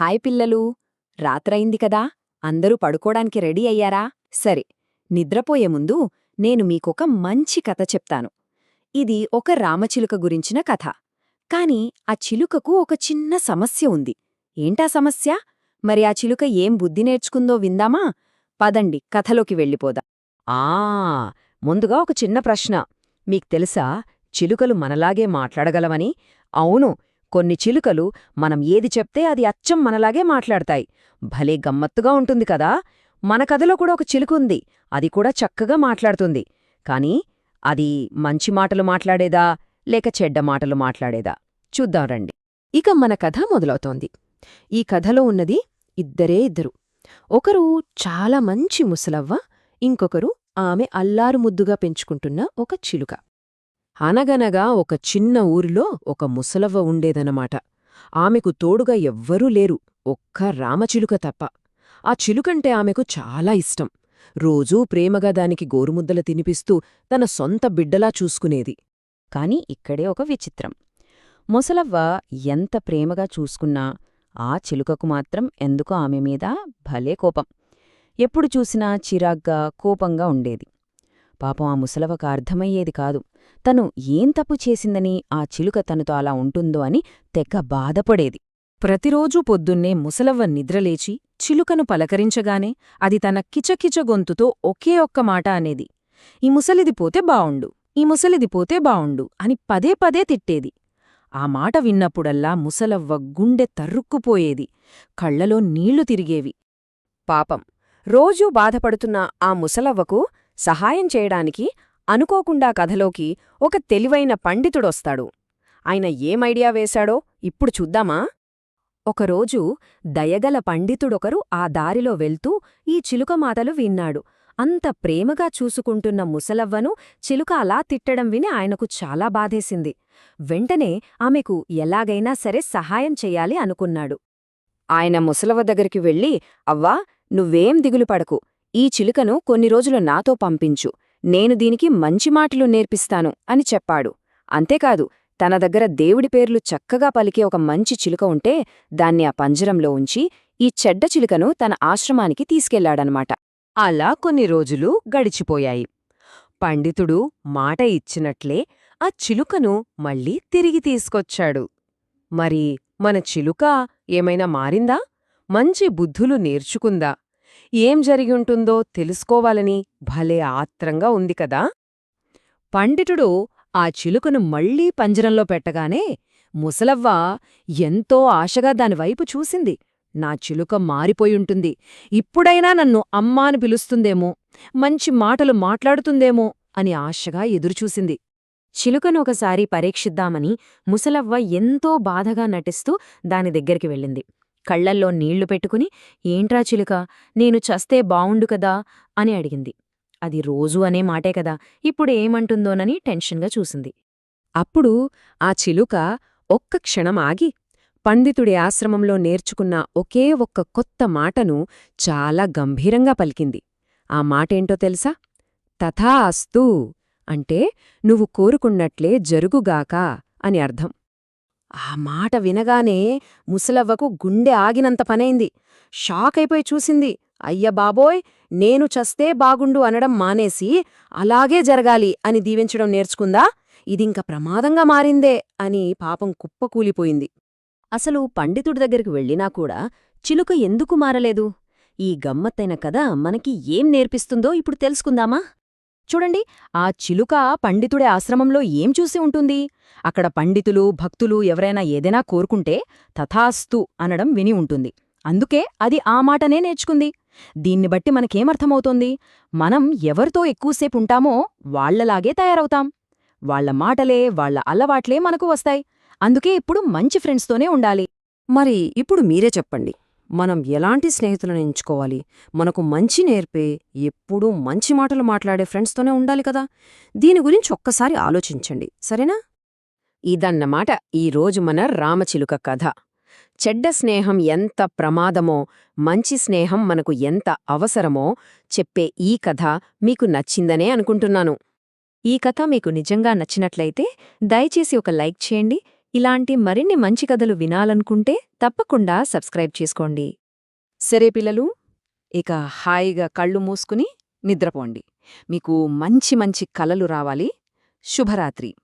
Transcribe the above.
Hi పిల్లలు రాత్రయింది కదా అందరూ పడుకోడానికి రెడీ అయ్యారా? సరే నిద్రపోయే ముందు నేను మీకొక మంచి కథ చెప్తాను. ఇది ఒక రామచిలుక గురించిన కథ. కాని ఆ చిలుకకు ఒక చిన్న సమస్య ఉంది. ఏంటా సమస్య? మరి ఆ చిలుక ఏం బుద్ధి నేర్చుకుందో విందామా? పదండి కథలోకి వెళ్ళిపోదా. ఆ ముందుగా ఒక చిన్న ప్రశ్న. మీకు తెలుసా చిలుకలు మనలాగే మాట్లాడగలవని? అవును కొన్ని చిలుకలు మనం ఏది చెప్తే అది అచ్చం మనలాగే మాట్లాడతాయి. భలే గమ్మత్తుగా ఉంటుంది కదా? మన కథలో కూడా ఒక చిలుకుంది అది కూడా చక్కగా మాట్లాడుతుంది. కాని అది మంచి మాటలు మాట్లాడేదా? లేక చెడ్డ మాటలు మాట్లాడేదా? చూద్దాం రండి. ఇక మన కథ మొదలవుతోంది. ఈ కథలో ఉన్నది ఇద్దరే ఇద్దరు. ఒకరు చాలా మంచి ముసలవ్వ ఇంకొకరు ఆమె అల్లారు ముద్దుగా పెంచుకుంటున్న ఒక చిలుక. అనగనగా ఒక చిన్న ఊరిలో ఒక ముసలవ్వ ఉండేదనమాట ఆమెకు తోడుగా ఎవ్వరూ లేరు ఒక్క రామచిలుక తప్ప. ఆ చిలుకంటే ఆమెకు చాలా ఇష్టం. రోజూ ప్రేమగా దానికి గోరుముద్దలు తినిపిస్తూ తన సొంత బిడ్డలా చూసుకునేది. కాని ఇక్కడే ఒక విచిత్రం. ముసలవ్వ ఎంత ప్రేమగా చూసుకున్నా ఆ చిలుకకు మాత్రం ఎందుకో ఆమె మీద భలే కోపం. ఎప్పుడు చూసినా చిరాగ్గా కోపంగా ఉండేది. పాపం ఆ ముసలవ్వకు అర్థమయ్యేది కాదు. తను ఏం తప్పు చేసిందని ఆ చిలుక తనతో అలా ఉంటుందో అని తెగ బాధపడేది. ప్రతిరోజూ పొద్దున్నే ముసలవ్వ నిద్రలేచి చిలుకను పలకరించగానే అది తన కిచకిచ గొంతుతో ఒకే ఒక్క మాట అనేది. ఈ ముసలిది పోతే బావుండు ఈ ముసలిది పోతే బావుండు అని పదే పదే తిట్టేది. ఆ మాట విన్నప్పుడల్లా ముసలవ్వ గుండె తరుక్కుపోయేది. కళ్ళలో నీళ్ళు తిరిగేవి. పాపం రోజూ బాధపడుతున్న ఆ ముసలవ్వకు సహాయం చేయడానికి అనుకోకుండా కథలోకి ఒక తెలివైన పండితుడొస్తాడు. ఆయన ఏమైడియా వేశాడో ఇప్పుడు చూద్దామా? ఒకరోజు దయగల పండితుడొకరు ఆ దారిలో వెళ్తూ ఈ చిలుక మాటలు విన్నాడు. అంత ప్రేమగా చూసుకుంటున్న ముసలవ్వను చిలుక అలా తిట్టడం విని ఆయనకు చాలా బాధేసింది. వెంటనే ఆమెకు ఎలాగైనా సరే సహాయం చెయ్యాలి అనుకున్నాడు. ఆయన ముసలవ్వ దగ్గరికి వెళ్ళి అవ్వా నువ్వేం దిగులు పడకు ఈ చిలుకను కొన్ని రోజులు నాతో పంపించు. నేను దీనికి మంచి మాటలు నేర్పిస్తాను అని చెప్పాడు. అంతేకాదు తన దగ్గర దేవుడి పేర్లు చక్కగా పలికే ఒక మంచి చిలుక ఉంటే దాన్ని ఆ పంజరంలో ఉంచి ఈ చెడ్డ చిలుకను తన ఆశ్రమానికి తీసుకెళ్ళాడనమాట అలా కొన్ని రోజులు గడిచిపోయాయి. పండితుడు మాట ఇచ్చినట్లే ఆ చిలుకను మళ్ళీ తిరిగి తీసుకొచ్చాడు. మరి మన చిలుక ఏమైనా మారిందా? మంచి బుద్ధులు నేర్చుకుందా? ఏం జరిగుంటుందో తెలుసుకోవాలని భలే ఆత్రంగా ఉంది కదా. పండితుడు ఆ చిలుకను మళ్ళీ పంజరంలో పెట్టగానే ముసలవ్వ ఎంతో ఆశగా దానివైపు చూసింది. నా చిలుక మారిపోయుంటుంది ఇప్పుడైనా నన్ను అమ్మాని పిలుస్తుందేమో మంచి మాటలు మాట్లాడుతుందేమో అని ఆశగా ఎదురుచూసింది. చిలుకను ఒకసారి పరీక్షిద్దామని ముసలవ్వ ఎంతో బాధగా నటిస్తూ దాని దగ్గరికి వెళ్ళింది. కళ్ళల్లో నీళ్ళు పెట్టుకుని ఏంట్రా చిలుక నేను చస్తే బావుండు కదా? అని అడిగింది. అది రోజూ అనే మాటే కదా ఇప్పుడు ఏమంటుందోనని టెన్షన్గా చూసింది. అప్పుడు ఆ చిలుక ఒక్క క్షణం ఆగి పండితుడి ఆశ్రమంలో నేర్చుకున్న ఒకే ఒక్క కొత్త మాటను చాలా గంభీరంగా పలికింది. ఆ మాటేంటో తెలుసా? తథా అస్తూ అంటే నువ్వు కోరుకున్నట్లే జరుగుగాక అని అర్థం. ఆ మాట వినగానే ముసలవ్వకు గుండె ఆగినంత పనైంది. షాక్ అయిపోయి చూసింది అయ్య బాబోయ్ నేను చస్తే బాగుండు అనడం మానేసి అలాగే జరగాలి అని దీవించడం నేర్చుకుందా? ఇదింక ప్రమాదంగా మారిందే అని పాపం కుప్పకూలిపోయింది. అసలు పండితుడి దగ్గరికి వెళ్ళినా కూడా చిలుక ఎందుకు మారలేదు? ఈ గమ్మత్తైన కథ మనకి ఏం నేర్పిస్తుందో ఇప్పుడు తెలుసుకుందామా? చూడండి ఆ చిలుక పండితుడి ఆశ్రమంలో ఏం చూసి ఉంటుంది? అక్కడ పండితులు భక్తులు ఎవరైనా ఏదైనా కోరుకుంటే తథాస్తు అనడం విని ఉంటుంది. అందుకే అది ఆ మాటనే నేర్చుకుంది. దీన్ని బట్టి మనకేమర్థమవుతోంది? మనం ఎవరితో ఎక్కువసేపు ఉంటామో వాళ్ళలాగే తయారవుతాం. వాళ్ళ మాటలే వాళ్ళ అలవాట్లే మనకు వస్తాయి. అందుకే ఇప్పుడు మంచి ఫ్రెండ్స్తోనే ఉండాలి. మరి ఇప్పుడు మీరే చెప్పండి. మనం ఎలాంటి స్నేహితులను ఎంచుకోవాలి? మనకు మంచి నేర్పే ఎప్పుడూ మంచి మాటలు మాట్లాడే ఫ్రెండ్స్తోనే ఉండాలి కదా? దీని గురించి ఒక్కసారి ఆలోచించండి. సరేనా? ఇదన్నమాట ఈరోజు మన రామచిలుక కథ. చెడ్డ స్నేహం ఎంత ప్రమాదమో మంచి స్నేహం మనకు ఎంత అవసరమో చెప్పే ఈ కథ మీకు నచ్చిందనే అనుకుంటున్నాను. ఈ కథ మీకు నిజంగా నచ్చినట్లయితే దయచేసి ఒక లైక్ చేయండి ఇలాంటి మరిన్ని మంచి కథలు వినాలనుకుంటే తప్పకుండా సబ్స్క్రైబ్ చేసుకోండి. సరే పిల్లలు ఇక హాయిగా కళ్ళు మూసుకుని నిద్రపోండి. మీకు మంచి మంచి కలలు రావాలి. శుభరాత్రి.